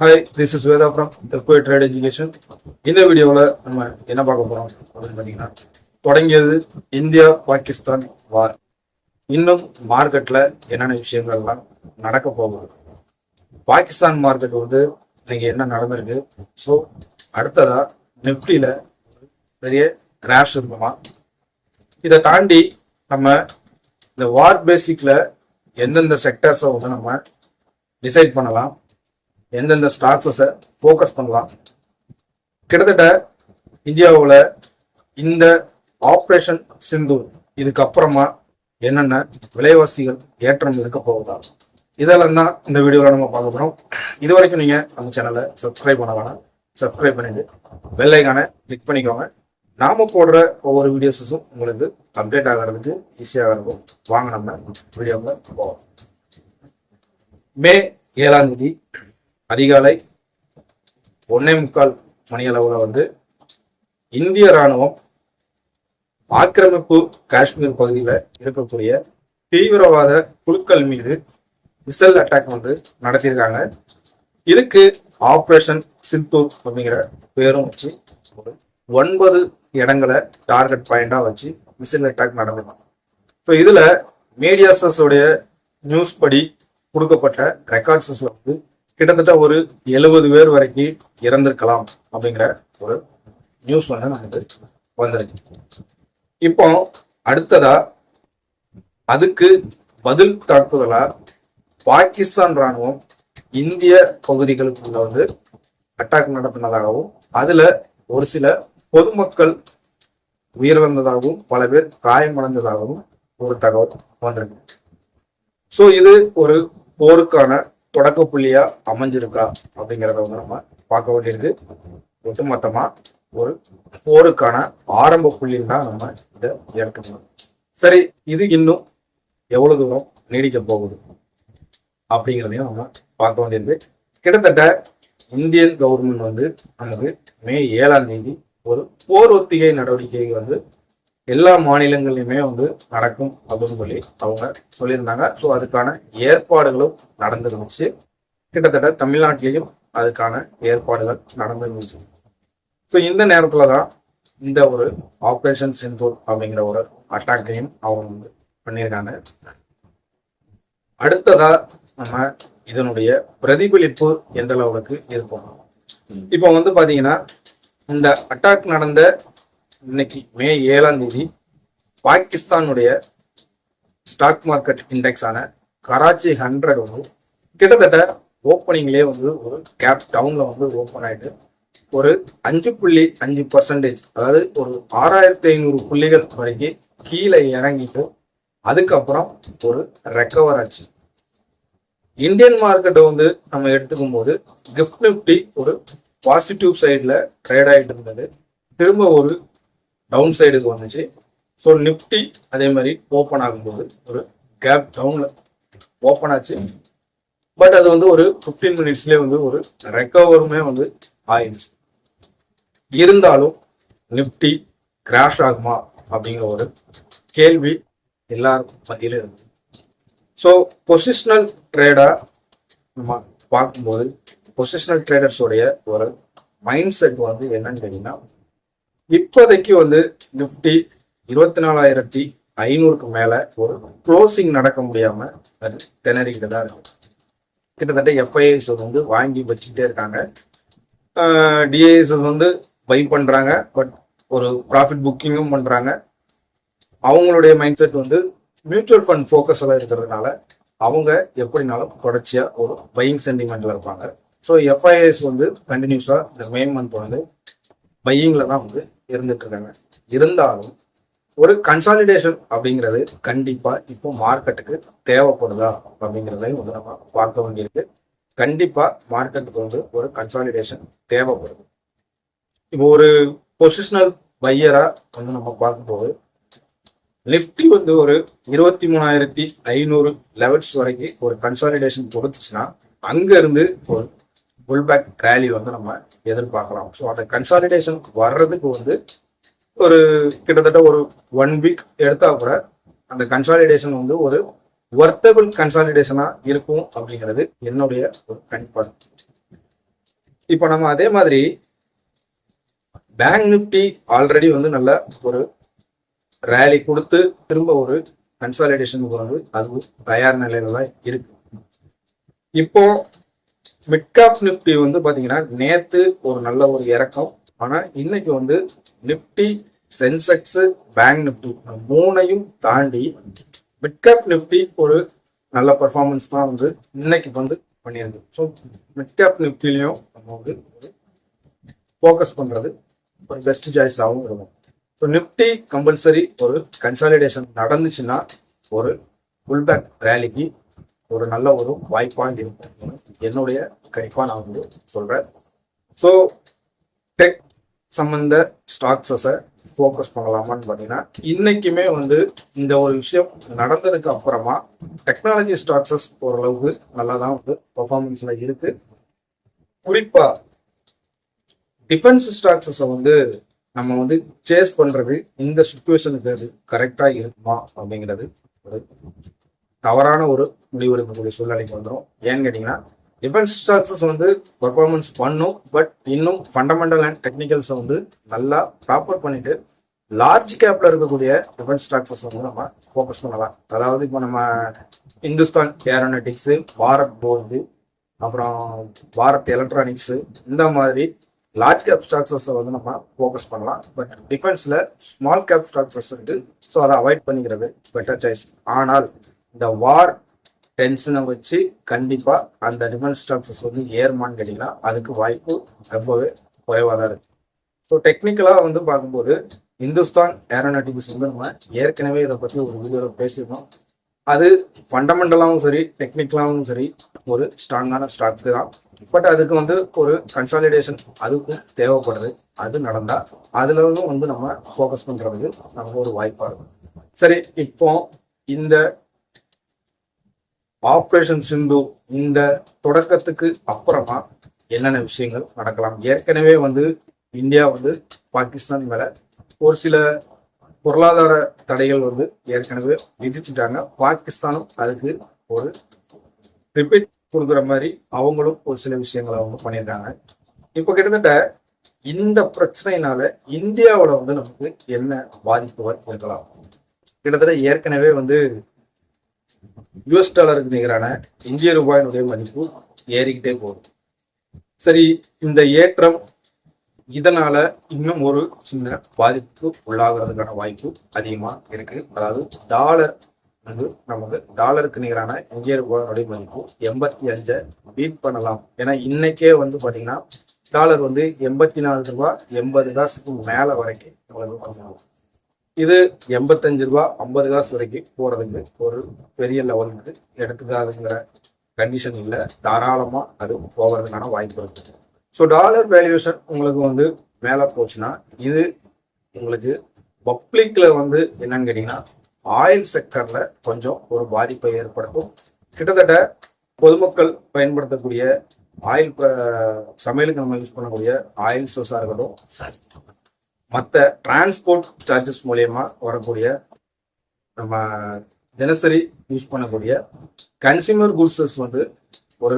Hi this is Veda from எக்வரி trade education இந்த வீடியோவில் நம்ம என்ன பார்க்க போகிறோம் அப்படின்னு பார்த்தீங்கன்னா தொடங்கியது இந்தியா பாகிஸ்தான் வார் இன்னும் மார்க்கெட்டில் என்னென்ன விஷயங்கள்லாம் நடக்க போகுது? பாகிஸ்தான் மார்க்கெட் வந்து இன்னைக்கு என்ன நடந்திருக்கு? ஸோ அடுத்ததா நிஃப்டியில் பெரிய கிராஷ் இருக்குமா? இதை தாண்டி நம்ம இந்த வார் பேசிக்ல எந்தெந்த செக்டர்ஸை வந்து நம்ம டிசைட் பண்ணலாம்? எந்தெந்த ஸ்டாக்ஸஸை ஃபோக்கஸ் பண்ணலாம்? கிட்டத்தட்ட இந்தியாவில் இந்த ஆப்ரேஷன் சிந்து இதுக்கப்புறமா என்னென்ன விலைவாசிகள் ஏற்றம் இருக்க போகுதா? இதெல்லாம் தான் இந்த வீடியோவில் நம்ம பார்க்க போகிறோம் இது வரைக்கும் நீங்கள் நம்ம சேனலை சப்ஸ்கிரைப் பண்ண வேணாம். சப்ஸ்கிரைப் பண்ணிட்டு வெள்ளைக்கான கிளிக் பண்ணிக்கோங்க. நாம போடுற ஒவ்வொரு வீடியோஸஸும் உங்களுக்கு அப்டேட் ஆகிறதுக்கு ஈஸியாக இருக்கும். வாங்க நம்ம வீடியோவில் போவோம். மே ஏழாம் தேதி அதிகாலை ஒன்னே முக்கால் மணியளவில் வந்து இந்திய ராணுவம் ஆக்கிரமிப்பு காஷ்மீர் பகுதியில் இருக்கக்கூடிய தீவிரவாத குழுக்கள் மீது மிசைல் அட்டாக் வந்து நடத்தியிருக்காங்க. இதுக்கு ஆப்ரேஷன் சிந்தூர் அப்படிங்கிற பேரும் வச்சு ஒரு ஒன்பது இடங்களை டார்கெட் பாயிண்டா வச்சு மிசைல் அட்டாக் நடந்திருக்காங்க. ஸோ இதுல மீடியாஸோடைய நியூஸ் படி கொடுக்கப்பட்ட ரெக்கார்ட்ஸஸ் வந்து கிட்டத்தட்ட ஒரு எழுபது பேர் வரைக்கும் இறந்திருக்கலாம் அப்படிங்கிற ஒரு நியூஸ் வந்து நமக்கு வந்திருக்கு. இப்போ அடுத்ததா அதுக்கு பதில் தாக்குதலா பாகிஸ்தான் ராணுவம் இந்திய பகுதிகளுக்குள்ள வந்து அட்டாக் நடத்தினதாகவும் அதுல ஒரு சில பொதுமக்கள் உயிரிழந்ததாகவும் பல பேர் காயமடைந்ததாகவும் ஒரு தகவல் வந்திருக்கு. சோ இது ஒரு போருக்கான தொடக்க புள்ளியா அமைஞ்சிருக்கா அப்படிங்கிறத வந்து நம்ம பார்க்க வேண்டியிருக்கு. ஒட்டுமொத்தமா ஒரு போருக்கான ஆரம்ப புள்ளின்னு தான் நம்ம இதை எடுத்துக்கணும். சரி இது இன்னும் எவ்வளவு தூரம் நீடிக்க போகுது? அப்படிங்கிறதையும் நம்ம பார்க்க வேண்டியது. கிட்டத்தட்ட இந்தியன் கவர்மெண்ட் வந்து நமக்கு மே ஏழாம் தேதி ஒரு போர் ஒத்திகை நடவடிக்கை வந்து எல்லா மாநிலங்கள்லையுமே வந்து நடக்கும் அப்படின்னு சொல்லி அவங்க சொல்லியிருந்தாங்க. ஸோ அதுக்கான ஏற்பாடுகளும் நடந்துருந்துச்சு கிட்டத்தட்ட தமிழ்நாட்டிலையும் அதுக்கான ஏற்பாடுகள் நடந்துருந்துச்சு ஸோ இந்த நேரத்தில் தான் இந்த ஒரு ஆப்ரேஷன் சிந்தூர் அப்படிங்கிற ஒரு அட்டாக்கையும் அவங்க வந்து பண்ணியிருக்காங்க. அடுத்ததா நம்ம இதனுடைய பிரதிபலிப்பு எந்த அளவுக்கு இருக்கும்? இப்போ வந்து பாத்தீங்கன்னா இந்த அட்டாக் நடந்த இன்னைக்கு மே ஏழாம் தேதி பாகிஸ்தானுடைய ஸ்டாக் மார்க்கெட் இண்டெக்ஸான கராச்சி ஹண்ட்ரட் வந்து கிட்டத்தட்ட ஓப்பனிங்லேயே வந்து ஒரு கேப் டவுன்ல வந்து ஓப்பன் ஆயிட்டு ஒரு அஞ்சு புள்ளி அஞ்சு பர்சன்டேஜ் அதாவது ஒரு ஆறாயிரத்தி ஐநூறு புள்ளிகள் வரைக்கும் கீழே இறங்கிட்டு அதுக்கப்புறம் ஒரு ரெக்கவர் ஆச்சு. இந்தியன் மார்க்கெட்டை வந்து நம்ம எடுத்துக்கும் போது கிஃப்ட் நிப்டி ஒரு பாசிட்டிவ் சைடில் ட்ரேட் ஆகிட்டு இருந்தது. திரும்ப ஒரு டவுன் சைடுக்கு வந்துச்சு. ஸோ நிப்டி அதே மாதிரி ஓப்பன் ஆகும்போது ஒரு கேப் டவுனில் ஓப்பன் ஆச்சு. பட் அது வந்து ஒரு ஃபிஃப்டீன் மினிட்ஸ்லேயே வந்து ஒரு ரெக்கவருமே வந்து ஆயிடுச்சு. இருந்தாலும் நிப்டி கிராஷ் ஆகுமா அப்படிங்கிற ஒரு கேள்வி எல்லாருக்கும் மத்தியில இருக்குது ஸோ பொசிஷனல் ட்ரேடாக நம்ம பார்க்கும்போது பொசிஷனல் ட்ரேடர்ஸோடைய ஒரு மைண்ட் செட் வந்து என்னன்னு கேட்டீங்கன்னா இப்போதைக்கு வந்து நிஃப்டி இருபத்தி நாலாயிரத்தி ஐநூறுக்கு மேலே ஒரு க்ளோசிங் நடக்க முடியாமல் அது திணறிக்கிட்டு தான் இருக்கும் கிட்டத்தட்ட எஃப்ஐஎஸ் வந்து வாங்கி வச்சுக்கிட்டே இருக்காங்க. டிஐஎஸ்எஸ் வந்து பை பண்ணுறாங்க பட் ஒரு ப்ராஃபிட் புக்கிங்கும் பண்ணுறாங்க அவங்களுடைய மைண்ட் செட் வந்து மியூச்சுவல் ஃபண்ட் ஃபோக்கஸில் இருக்கிறதுனால அவங்க எப்படினாலும் தொடர்ச்சியாக ஒரு பையிங் சென்டிமெண்ட்டில் இருப்பாங்க. ஸோ எஃப்ஐஎஸ் வந்து கண்டினியூஸாக இந்த மே மந்த் வந்து பையிங்கில் தான் வந்து இருந்துட்டு இருக்காங்க. இருந்தாலும் ஒரு கன்சாலிடேஷன் அப்படிங்கிறது கண்டிப்பாக இப்போ மார்க்கெட்டுக்கு தேவைப்படுதா அப்படிங்கிறதையும் வந்து நம்ம பார்க்க வேண்டியிருக்கு. கண்டிப்பாக மார்க்கெட்டுக்கு வந்து ஒரு கன்சாலிடேஷன் தேவைப்படுது. இப்போ ஒரு பொசிஷனல் பையராக வந்து நம்ம பார்க்கும்போது நிஃப்டி வந்து ஒரு இருபத்தி மூணாயிரத்தி ஐநூறு லெவல்ஸ் வரைக்கும் ஒரு கன்சாலிடேஷன் கொடுத்துச்சுன்னா அங்கேருந்து ஒரு புல்பேக் ரேலி வந்து நம்ம எதிர்பார்க்கலாம். ஸோ அந்த கன்சாலிடேஷன் வர்றதுக்கு வந்து ஒரு கிட்டத்தட்ட ஒரு ஒன் வீக் எடுத்தா கூட அந்த கன்சாலிடேஷன் வந்து ஒரு ஒர்த்தபிள் கன்சாலிடேஷனாக இருக்கும் அப்படிங்கிறது என்னுடைய ஒரு கணிப்பாடு இப்போ நம்ம அதே மாதிரி பேங்க் நிப்டி ஆல்ரெடி வந்து நல்ல ஒரு ரேலி கொடுத்து திரும்ப ஒரு கன்சாலிடேஷனுக்கு வந்து அது தயார் நிலையில தான் இருக்கு. இப்போ மிட்காப் நிப்டி வந்து பாத்தீங்கன்னா நேத்து ஒரு நல்ல ஒரு இறக்கம். ஆனா இன்னைக்கு வந்து நிப்டி சென்செக்ஸ் பேங்க் நிப்டி மூணையும் தாண்டி மிட்காப் நிப்டி ஒரு நல்ல பர்ஃபார்மன்ஸ் தான் வந்து இன்னைக்கு வந்து பண்ணியிருக்கு. ஸோ மிட்காப் நிப்டிலையும் நம்ம வந்து ஒரு ஃபோக்கஸ் பண்றது ஒரு பெஸ்ட் சாய்ஸாகவும் இருக்கும். ஸோ நிப்டி கம்பல்சரி ஒரு கன்சாலிடேஷன் நடந்துச்சுன்னா ஒரு புல்பேக் ரேலிக்கு ஒரு நல்ல ஒரு வாய்ப்பாக இருக்கும். என்னுடைய கணிப்பாக நான் வந்து சொல்கிறேன் ஸோ டெக் சம்பந்த ஸ்டாக்ஸஸை ஃபோக்கஸ் பண்ணலாமான்னு பார்த்தீங்கன்னா இன்னைக்குமே வந்து இந்த ஒரு விஷயம் நடந்ததுக்கு அப்புறமா டெக்னாலஜி ஸ்டாக்ஸஸ் ஓரளவுக்கு நல்லா தான் வந்து பர்ஃபார்மன்ஸில் இருக்கு. குறிப்பாக டிஃபென்ஸ் ஸ்டாக்ஸஸை வந்து நம்ம வந்து சேஸ் பண்றது இந்த சுச்சுவேஷனுக்கு அது கரெக்டா இருக்குமா அப்படிங்கிறது ஒரு தவறான ஒரு முடிவு எடுக்கக்கூடிய சூழ்நிலைக்கு வந்துடும் ஏன்னு கேட்டீங்கன்னா டிஃபென்ஸ் ஸ்டாக்ஸஸ் வந்து பர்ஃபார்மன்ஸ் பண்ணும் பட் இன்னும் ஃபண்டமெண்டல் அண்ட் டெக்னிக்கல்ஸை வந்து நல்லா ப்ராப்பர் பண்ணிட்டு லார்ஜ் கேப்ல இருக்கக்கூடிய டிஃபென்ஸ் ஸ்டாக்ஸஸ் வந்து நம்ம ஃபோக்கஸ் பண்ணலாம். அதாவது இப்போ நம்ம இந்துஸ்தான் ஏரோனட்டிக்ஸ் பாரத் போர்டு அப்புறம் பாரத் எலக்ட்ரானிக்ஸ் இந்த மாதிரி லார்ஜ் கேப் ஸ்டாக்ஸஸை வந்து நம்ம ஃபோக்கஸ் பண்ணலாம். பட் டிஃபென்ஸில் ஸ்மால் கேப் ஸ்டாக்ஸஸ் இருக்கு ஸோ அதை அவாய்ட் பண்ணிக்கிறது பெட்டர் சாய்ஸ் ஆனால் இந்த வார் டென்ஷனை வச்சு கண்டிப்பாக அந்த டிஃபென்ஸ் ஸ்டாக்ஸஸ் வந்து ஏறுமான்னு கேட்டிங்கன்னா அதுக்கு வாய்ப்பு ரொம்பவே குறைவாக தான் இருக்கு. ஸோ டெக்னிக்கலாக வந்து பார்க்கும்போது இந்துஸ்தான் ஏரோநாட்டிக்ஸ் வந்து நம்ம ஏற்கனவே இதை பற்றி ஒரு வீடியோவில் பேசியிருந்தோம். அது ஃபண்டமெண்டலாகவும் சரி டெக்னிக்கலாகவும் சரி ஒரு ஸ்ட்ராங்கான ஸ்டாக்கு தான். பட் அதுக்கு வந்து ஒரு கன்சாலிடேஷன் அதுக்கும் தேவைப்படுது. அது நடந்தால் அதுலவும் வந்து நம்ம ஃபோக்கஸ் பண்ணுறதுக்கு நமக்கு ஒரு வாய்ப்பாக இருக்கும். சரி இப்போ இந்த ஆப்ரேஷன் சிந்து இந்த தொடக்கத்துக்கு அப்புறமா என்னென்ன விஷயங்கள் நடக்கலாம்? ஏற்கனவே வந்து இந்தியா வந்து பாகிஸ்தான் மேலே ஒரு சில பொருளாதார தடைகள் வந்து ஏற்கனவே விதிச்சுட்டாங்க. பாகிஸ்தானும் அதுக்கு ஒரு ரிப்பீட் கொடுக்குற மாதிரி அவங்களும் ஒரு சில விஷயங்களை அவங்க பண்ணியிருக்காங்க. இப்போ கிட்டத்தட்ட இந்த பிரச்சனையினால இந்தியாவில் வந்து நமக்கு என்ன பாதிப்புகள் இருக்கலாம்? கிட்டத்தட்ட ஏற்கனவே வந்து யூஎஸ் டாலருக்கு நிகரான இந்திய ரூபாயினுடைய மதிப்பு ஏறிக்கிட்டே போகுது. சரி இந்த ஏற்றம் இதனால இன்னும் ஒரு சின்ன பாதிப்பு உள்ளாகிறதுக்கான வாய்ப்பு அதிகமா இருக்கு. அதாவது டாலர் வந்து நமக்கு டாலருக்கு நிகரான இந்திய ரூபாயோடைய மதிப்பு எண்பத்தி அஞ்சை பீட் பண்ணலாம். ஏன்னா இன்னைக்கே வந்து பாத்தீங்கன்னா டாலர் வந்து எண்பத்தி நாலு ரூபாய் எண்பது காசுக்கு மேல வரைக்கும் நம்மளுக்கு வந்துடும். இது எண்பத்தஞ்சு ரூபா ஐம்பது காசு வரைக்கும் போறதுக்கு ஒரு பெரிய லெவலுக்கு எடுத்துக்காதுங்கிற கண்டிஷன் இல்லை. தாராளமா அது போகிறதுக்கான வாய்ப்பு இருக்குது. ஸோ டாலர் வேல்யூஷன் உங்களுக்கு வந்து மேலே போச்சுன்னா இது உங்களுக்கு பப்ளிக்ல வந்து என்னன்னு கேட்டிங்கன்னா ஆயில் செக்டரில் கொஞ்சம் ஒரு பாதிப்பை ஏற்படுத்தும். கிட்டத்தட்ட பொதுமக்கள் பயன்படுத்தக்கூடிய ஆயில் சமையலுக்கு நம்ம யூஸ் பண்ணக்கூடிய ஆயில் இருக்கட்டும் மற்ற டிரான்ஸ்போர்ட் சார்ஜஸ் மூலயமா வரக்கூடிய நம்ம தினசரி யூஸ் பண்ணக்கூடிய கன்சியூமர் குட்ஸஸ் வந்து ஒரு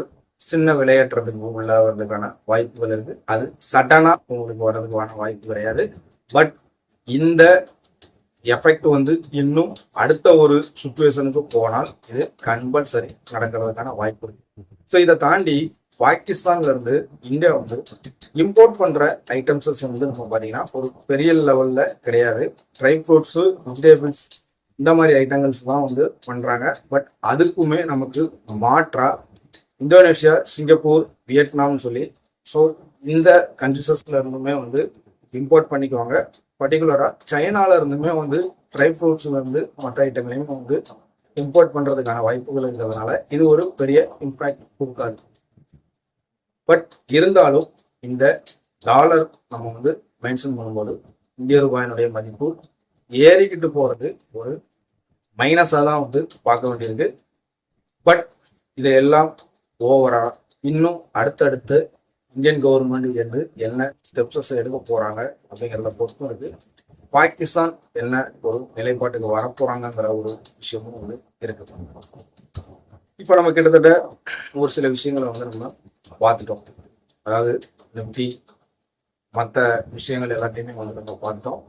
சின்ன விளையாட்டுறதுக்கு உள்ள வர்றதுக்கான வாய்ப்புகள் இருக்கு. அது சடனா உங்களுக்கு வர்றதுக்கான வாய்ப்பு கிடையாது. பட் இந்த எஃபெக்ட் வந்து இன்னும் அடுத்த ஒரு சுச்சுவேஷனுக்கு போனால் இது கம்பல்சரி நடக்கிறதுக்கான வாய்ப்பு இருக்கு. ஸோ இதை தாண்டி பாகிஸ்தான்ல இருந்து இந்தியா வந்து இம்போர்ட் பண்ற ஐட்டம்ஸஸ் வந்து நம்ம பாத்தீங்கன்னா ஒரு பெரிய லெவல்ல கிடையாது. ட்ரை ஃப்ரூட்ஸ் வெஜிடபிள்ஸ் இந்த மாதிரி ஐட்டங்கள்ஸ் தான் வந்து பண்றாங்க. பட் அதுக்குமே நமக்கு மாற்றா இந்தோனேஷியா சிங்கப்பூர் வியட்நாம்னு சொல்லி. ஸோ இந்த கண்ட்ரிஸஸ்ல இருந்துமே வந்து இம்போர்ட் பண்ணிக்குவாங்க. பர்டிகுலராக சைனால இருந்துமே வந்து ட்ரை ஃப்ரூட்ஸ்ல இருந்து மற்ற ஐட்டங்களையும் வந்து இம்போர்ட் பண்றதுக்கான வாய்ப்புகள் இருக்கிறதுனால இது ஒரு பெரிய இம்பேக்ட் கொடுக்காது. பட் இருந்தாலும் இந்த டாலர் நம்ம வந்து மென்ஷன் பண்ணும்போது இந்திய ரூபாயினுடைய மதிப்பு ஏறிக்கிட்டு போறது ஒரு மைனஸாக தான் வந்து பார்க்க வேண்டியிருக்கு. பட் இதையெல்லாம் ஓவரா இன்னும் அடுத்தடுத்து இந்தியன் கவர்மெண்ட் வந்து என்ன ஸ்டெப்ஸஸ் எடுக்க போறாங்க அப்படிங்கிறத பொறுத்தும் இருக்கு. பாகிஸ்தான் என்ன ஒரு நிலைப்பாட்டுக்கு வரப்போறாங்கிற ஒரு விஷயமும் வந்து இருக்கு. இப்போ நம்ம கிட்டத்தட்ட ஒரு சில விஷயங்களை வந்து நம்ம பார்த்துட்டோம். அதாவது நிப்டி மற்ற விஷயங்கள் எல்லாத்தையுமே வந்து நம்ம பார்த்தோம்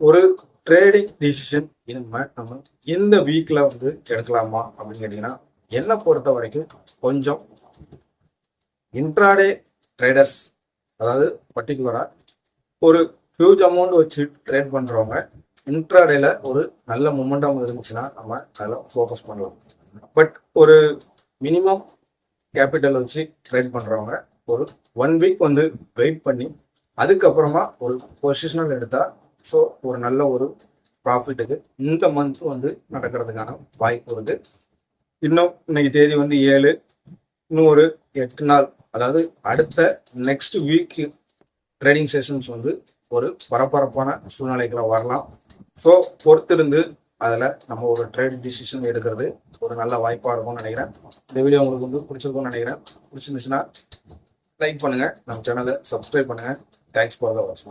ஒரு ட்ரேடிங் டிசிஷன் இனிமே நம்ம இந்த வீக்ல வந்து எடுக்கலாமா அப்படின்னு கேட்டீங்கன்னா என்னை பொறுத்த வரைக்கும் கொஞ்சம் இன்ட்ராடே ட்ரேடர்ஸ் அதாவது பர்டிகுலராக ஒரு ஹியூஜ் அமௌண்ட் வச்சு ட்ரேட் பண்ணுறவங்க இன்ட்ராடேல ஒரு நல்ல மொமெண்டம் இருந்துச்சுன்னா நம்ம அதில் ஃபோக்கஸ் பண்ணலாம். பட் ஒரு மினிமம் கேபிட்டல் வச்சு ட்ரேட் பண்ணுறவங்க ஒரு ஒன் வீக் வந்து வெயிட் பண்ணி அதுக்கப்புறமா ஒரு பொசிஷனல் எடுத்தால் ஸோ ஒரு நல்ல ஒரு ப்ராஃபிட்டுக்கு இந்த மந்த் வந்து நடக்கிறதுக்கான வாய்ப்பு இருக்குது இன்னும் இன்னைக்கு தேதி வந்து ஏழு இன்னும் ஒரு எட்டு நாள். அதாவது அடுத்த நெக்ஸ்ட் வீக் ட்ரேடிங் செஷன்ஸ் வந்து ஒரு பரபரப்பான சூழ்நிலைகளை வரலாம். ஸோ பொறுத்திருந்து அதில் நம்ம ஒரு ட்ரேட் டிசிஷன் எடுக்கிறது ஒரு நல்ல வாய்ப்பாக இருக்கும்னு நினைக்கிறேன். இந்த வீடியோ உங்களுக்கு வந்து பிடிச்சிருக்கும்னு நினைக்கிறேன். பிடிச்சிருந்துச்சுன்னா லைக் பண்ணுங்கள் நம்ம சேனலை சப்ஸ்கிரைப் பண்ணுங்கள் தேங்க்ஸ் ஃபார் த வாட்ச்